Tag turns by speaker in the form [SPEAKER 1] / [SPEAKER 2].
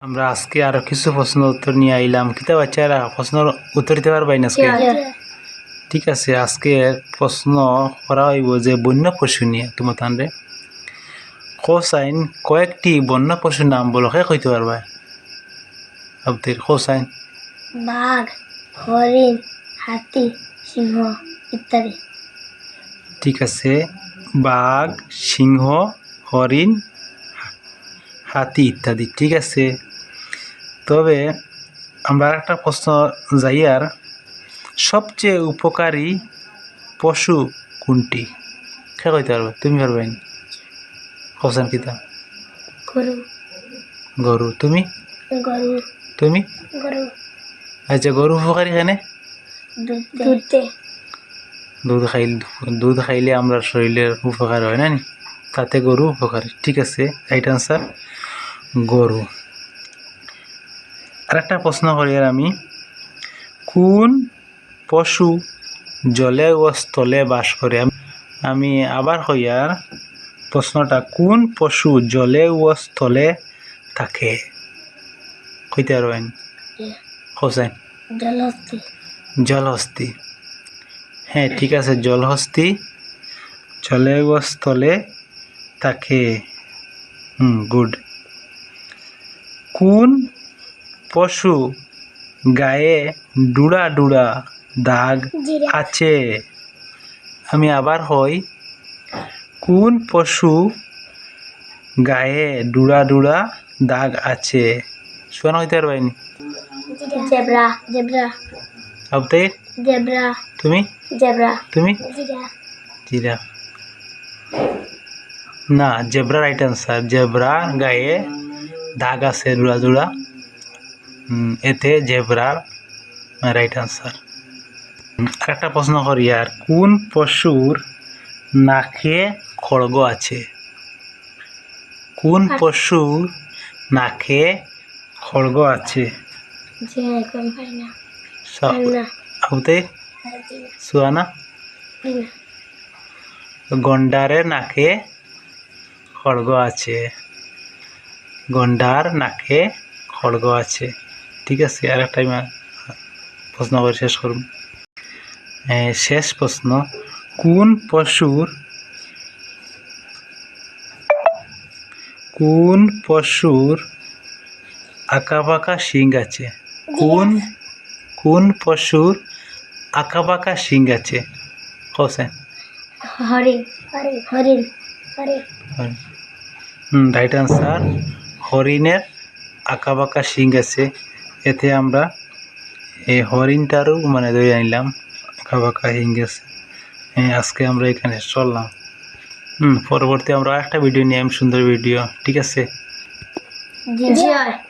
[SPEAKER 1] আমরা আজকে আরও কিছু প্রশ্ন উত্তর নিয়ে আইলাম। কিতা বাচ্চারা প্রশ্ন উত্তর দিতে পারবাই না আজকে? ঠিক আছে আজকে প্রশ্ন করা হইব যে বন্য পশু নিয়ে। তোমার তানরে হোসাইন কয়েকটি বন্য পশুর নাম বলো কে কইতে পারবা? আব্দের হোসাইন
[SPEAKER 2] বাঘ হরিণ হাতি সিংহ ইত্যাদি।
[SPEAKER 1] ঠিক আছে বাঘ সিংহ হরিণ হা- হাতি ইত্যাদি। ঠিক আছে তবে আমরা একটা প্রশ্ন যাই আর সবচেয়ে উপকারী পশু কোনটি? কে কইতে পারবে? তুমি পারবেন হোসেন কিতা
[SPEAKER 2] গরু।
[SPEAKER 1] গরু। তুমি?
[SPEAKER 2] গরু।
[SPEAKER 1] তুমি?
[SPEAKER 2] গরু।
[SPEAKER 1] আচ্ছা গরু উপকারী কেনে
[SPEAKER 2] দুধ দুধ
[SPEAKER 1] খাইলে দুধ খাইলে আমরা শরীরের উপকার হয় না নি? তাতে গরু উপকারী। ঠিক আছে রাইট আনসার গরু। আর একটা প্রশ্ন করি আর আমি। কোন পশু জলে ও স্থলে বাস করে? আমি আবার হই আর। প্রশ্নটা কোন পশু জলে ও স্থলে থাকে? কইতে পারবেন? হোসেন।
[SPEAKER 2] জলহস্তি।
[SPEAKER 1] জলহস্তি। হ্যাঁ ঠিক আছে জলহস্তি। জলে ও স্থলে থাকে। Hmm good. কোন পশু গায়ে ডুড়া ডুড়া দাগ আছে। আমি আবার হই কোন পশু গায়ে ডুড়া ডুড়া দাগ আছে? শোনা হইতে পারবাইনি
[SPEAKER 2] জেব্রা জেব্রা।
[SPEAKER 1] আবতে
[SPEAKER 2] জেব্রা।
[SPEAKER 1] তুমি?
[SPEAKER 2] জেব্রা।
[SPEAKER 1] তুমি?
[SPEAKER 2] জিরা।
[SPEAKER 1] না জেব্রা রাইট আনসার জেব্রা গায়ে দাগ আছে জোড়া হুম, এতে জেব্রার রাইট আনসার আর একটা প্রশ্ন করি আর কোন পশুর নাকে খড়গ আছে? কোন পশুর নাকে খড়গ আছে? সুয়ানা? গন্ডারের নাকে খড়গ আছে। গন্ডার নাকে খড়গ আছে। ঠিক আছে আর একটা প্রশ্ন করে শেষ করুন। শেষ প্রশ্ন কোন পশুর কোন পশুর আঁকাবাঁকা শিং আছে? কোন কোন পশুর আঁকাবাঁকা শিং আছে? হোসেন।
[SPEAKER 2] হরিণ হরিণ হরিণ হরিণ
[SPEAKER 1] হুম রাইট আনসার হরিণের আঁকাবাঁকা শিং আছে। এতে আমরা এই হরিণটারও মানে ধরে আনলাম আঁকাবাঁকা হিং গেছে হ্যাঁ আজকে আমরা এখানে চললাম। হুম, পরবর্তী আমরা একটা ভিডিও নিয়ে, সুন্দর ভিডিও ঠিক আছে?
[SPEAKER 2] জয়।